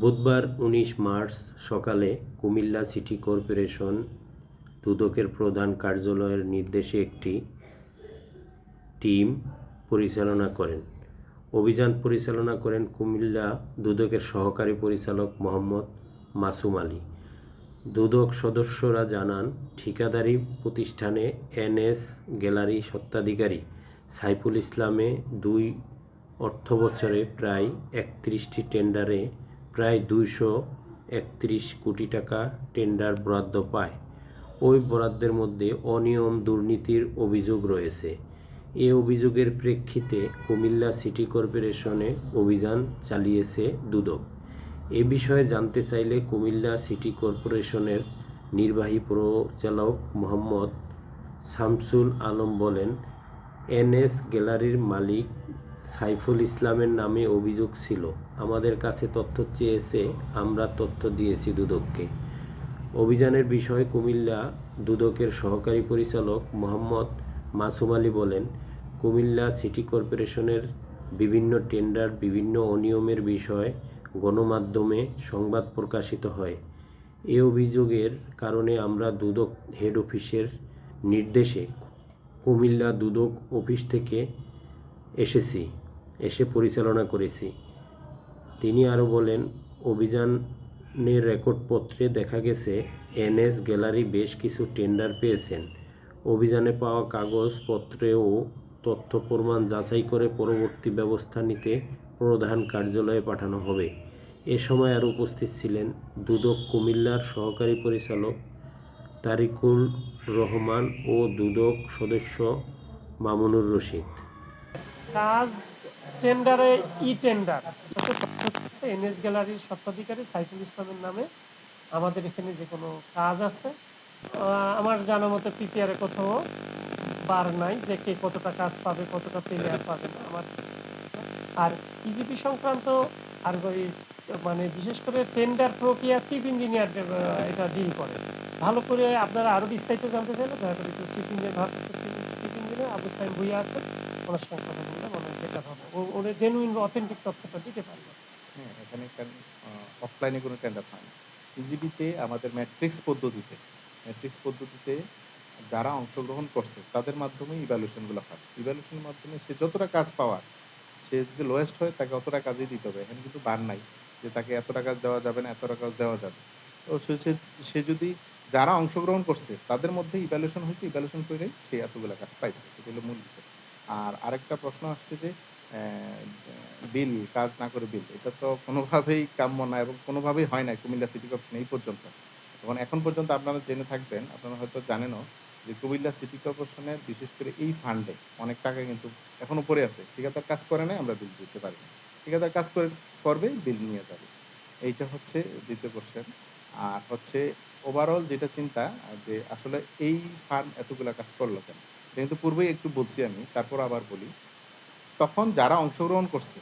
বুধবার উনিশ মার্চ সকালে কুমিল্লা সিটি কর্পোরেশন দুদকের প্রধান কার্যালয়ের নির্দেশে একটি টিম পরিচালনা করেন। অভিযান পরিচালনা করেন কুমিল্লা দুদকের সহকারী পরিচালক মোহাম্মদ মাসুম আলী। দুদক সদস্যরা জানান, ঠিকাদারি প্রতিষ্ঠানে এনএস গ্যালারি স্বত্বাধিকারী সাইফুল ইসলামে দুই অর্থবছরে প্রায় একত্রিশটি টেন্ডারে প্রায় দুইশো একত্রিশ কোটি টাকা টেন্ডার বরাদ্দ পায়। ওই বরাদ্দের মধ্যে অনিয়ম দুর্নীতির অভিযোগ রয়েছে। এ অভিযোগের প্রেক্ষিতে কুমিল্লা সিটি কর্পোরেশনে অভিযান চালিয়েছে দুদক। এ বিষয়ে জানতে চাইলে কুমিল্লা সিটি কর্পোরেশনের নির্বাহী পরিচালক মোহাম্মদ শামসুল আলম বলেন এনএস গ্যালারির মালিক সাইফুল ইসলামের নামে অভিযোগ ছিল, আমাদের কাছে তথ্য চেয়েছে, আমরা তথ্য দিয়েছি দুদককে। অভিযানের বিষয়ে কুমিল্লা দুদকের সহকারী পরিচালক মোহাম্মদ মাসুম আলী বলেন, কুমিল্লা সিটি কর্পোরেশনের বিভিন্ন টেন্ডার বিভিন্ন অনিয়মের বিষয়ে গণমাধ্যমে সংবাদ প্রকাশিত হয়। এ অভিযোগের কারণে আমরা দুদক হেড অফিসের নির্দেশে কুমিল্লা দুদক অফিস থেকে এসেছি, এসে পরিচালনা করেছি। তিনি আরও বলেন, অভিযানের রেকর্ডপত্রে দেখা গেছে, এনএস গ্যালারি বেশ কিছু টেন্ডার পেয়েছেন। অভিযানে পাওয়া কাগজপত্রেও তথ্য প্রমাণ যাচাই করে পরবর্তী ব্যবস্থা নিতে প্রধান কার্যালয়ে পাঠানো হবে। এ সময় আর উপস্থিত ছিলেন দুদক কুমিল্লার সহকারী পরিচালক তারিকুল রহমান ও দুদক সদস্য মামুনুর রশিদ। কাজ টেন্ডারে ই টেন্ডার। এনএস গ্যালারির স্বত্বাধিকারী সাইফুল ইসলামের নামে আমাদের এখানে যে কোনো কাজ আছে। আমার জানা মতে পিপিআরে কোথাও বার নাই যে কে কতটা কাজ পাবে, কতটা পেলে আর পাবে না। আমার আর ইজিপি সংক্রান্ত আর মানে বিশেষ করে টেন্ডার প্রক্রিয়া চিফ ইঞ্জিনিয়ার এটা ডিল করে। ভালো করে আপনারা আরও বিস্তারিত জানতে চাইলে দয়া করে একটু চিফ ইঞ্জিনিয়ার ভারপ্রাপ্ত চিফ ইঞ্জিনিয়ার আবু সাইম ভুইয়া আছে ওনার সঙ্গে কথা বললে মনে হয় বেটার হবে ওর জেনুইন অথেন্টিক তথ্যটা দিতে পারবে হ্যাঁ এখানে অফলাইনে কোনো টেন্ডার হয় না। ইজিবিতে আমাদের ম্যাট্রিক্স পদ্ধতিতে ম্যাট্রিক্স পদ্ধতিতে যারা অংশগ্রহণ করছে, তাদের মাধ্যমে ইভ্যালুয়েশনগুলো হয়। ইভ্যালুয়েশনের মাধ্যমে সে যতটা কাজ পাওয়ার, সে যদি লোয়েস্ট হয়, তাকে অতটা কাজই দিতে হবে। এখানে কিন্তু বার নাই, যে তাকে এত টাকা দেওয়া যাবে না এত টাকা দেওয়া যাবে। তো সে যদি যারা অংশগ্রহণ করছে, তাদের মধ্যে ইভ্যালুয়েশন হয়েছে ইভ্যালুয়েশন করে সে এতগুলো কাজ পাইছে, এটা হলো মূল বিষয়। আর আরেকটা প্রশ্ন আসছে যে বিল, কাজ না করে বিল, এটা তো কোনোভাবেই কাম্য না এবং কোনোভাবেই হয় না কুমিল্লা সিটি কর্পোরেশন এই পর্যন্ত। এবং এখন পর্যন্ত আপনারা জেনে থাকবেন, আপনারা হয়তো জানেনও যে কুমিল্লা সিটি কর্পোরেশনের বিশেষ করে এই ফান্ডে অনেক টাকা কিন্তু এখনও পড়ে আছে। ঠিকাদার কাজ করে নাই, আমরা বিল দিতে পারি না। ঠিকাদার কাজ করে, করবে, বিল নিয়ে যাবে। এইটা হচ্ছে দ্বিতীয় কোশ্চেন আর হচ্ছে ওভারঅল যেটা চিন্তা, যে আসলে এই ফান্ড এতগুলা কাজ করল কেন? কিন্তু পূর্বেই একটু বলছি আমি, তারপর আবার বলি। তখন যারা অংশগ্রহণ করছে,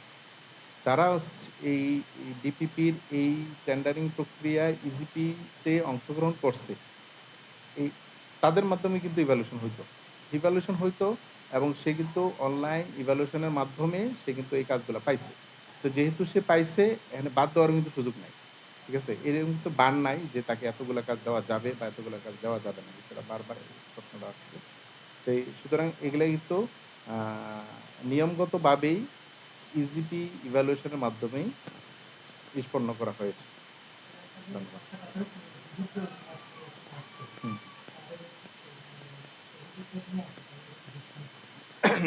তারা এই ডিপিপির এই টেন্ডারিং প্রক্রিয়ায় ইজিপিতে অংশগ্রহণ করছে, এই তাদের মাধ্যমে কিন্তু ইভ্যালুয়েশন হইতো। ইভ্যালুয়েশন হইতো এবং সে কিন্তু অনলাইন ইভ্যালুয়েশনের মাধ্যমে সে কিন্তু এই কাজগুলো পাইছে। তো যেহেতু সে পাইছে, এখানে বাদ দেওয়ার কিন্তু সুযোগ নাই। ঠিক আছে? এরকম কিন্তু বান নাই যে তাকে এতগুলো কাজ দেওয়া যাবে বা এতগুলো কাজ দেওয়া যাবে না সেটা বারবার প্রশ্নটা আসছে। তো এই- সুতরাং এগুলা কিন্তু নিয়মগতভাবেই ইজিপি ইভ্যালুয়েশনের মাধ্যমেই নিষ্পন্ন করা হয়েছে। ধন্যবাদ।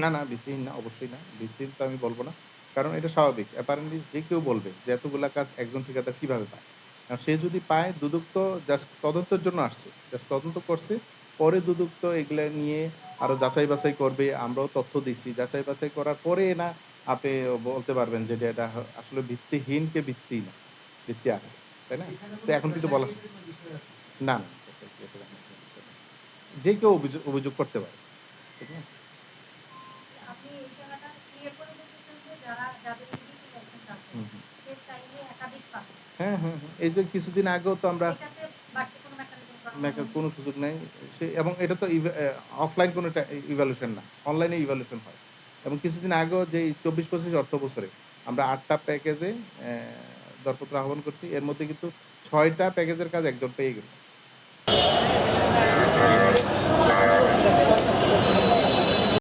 না না ভিত্তিহীন না অবশ্যই না। ভিত্তিহীন তো আমি বলব না। কারণ এটা স্বাভাবিক অ্যাপারেন্টলি যে কেউ বলবে যে এতগুলা কাজ একজন ঠিকাদার কীভাবে পায় কারণ সে যদি পায় দুদক তো জাস্ট তদন্তের জন্য আসছে জাস্ট তদন্ত করছে পরে দুদক তো এগুলা নিয়ে আরও যাচাই বাছাই করবে আমরাও তথ্য দিছি যাচাই বাছাই করার পরে না আপনি বলতে পারবেন যে এটা আসলে ভিত্তিহীন কে ভিত্তি না ভিত্তি আছে তাই না তো এখন কিন্তু বলা না না যে কেউ অভিযোগ অভিযোগ করতে পারে ঠিক না হ্যাঁ হ্যাঁ হ্যাঁ। এই যে কিছুদিন আগেও তো আমরা কোনো সুযোগ নেই। সে এবং এটা তো অফলাইন কোনো ইভ্যালুয়েশন না। অনলাইনে ইভ্যালুয়েশন হয়। এবং কিছুদিন আগেও যে চব্বিশ পঁচিশ অর্থ বছরে আমরা আটটা প্যাকেজে দরপত্র আহ্বান করছি। এর মধ্যে কিন্তু ছয়টা প্যাকেজের কাজ একজন পেয়ে গেছে।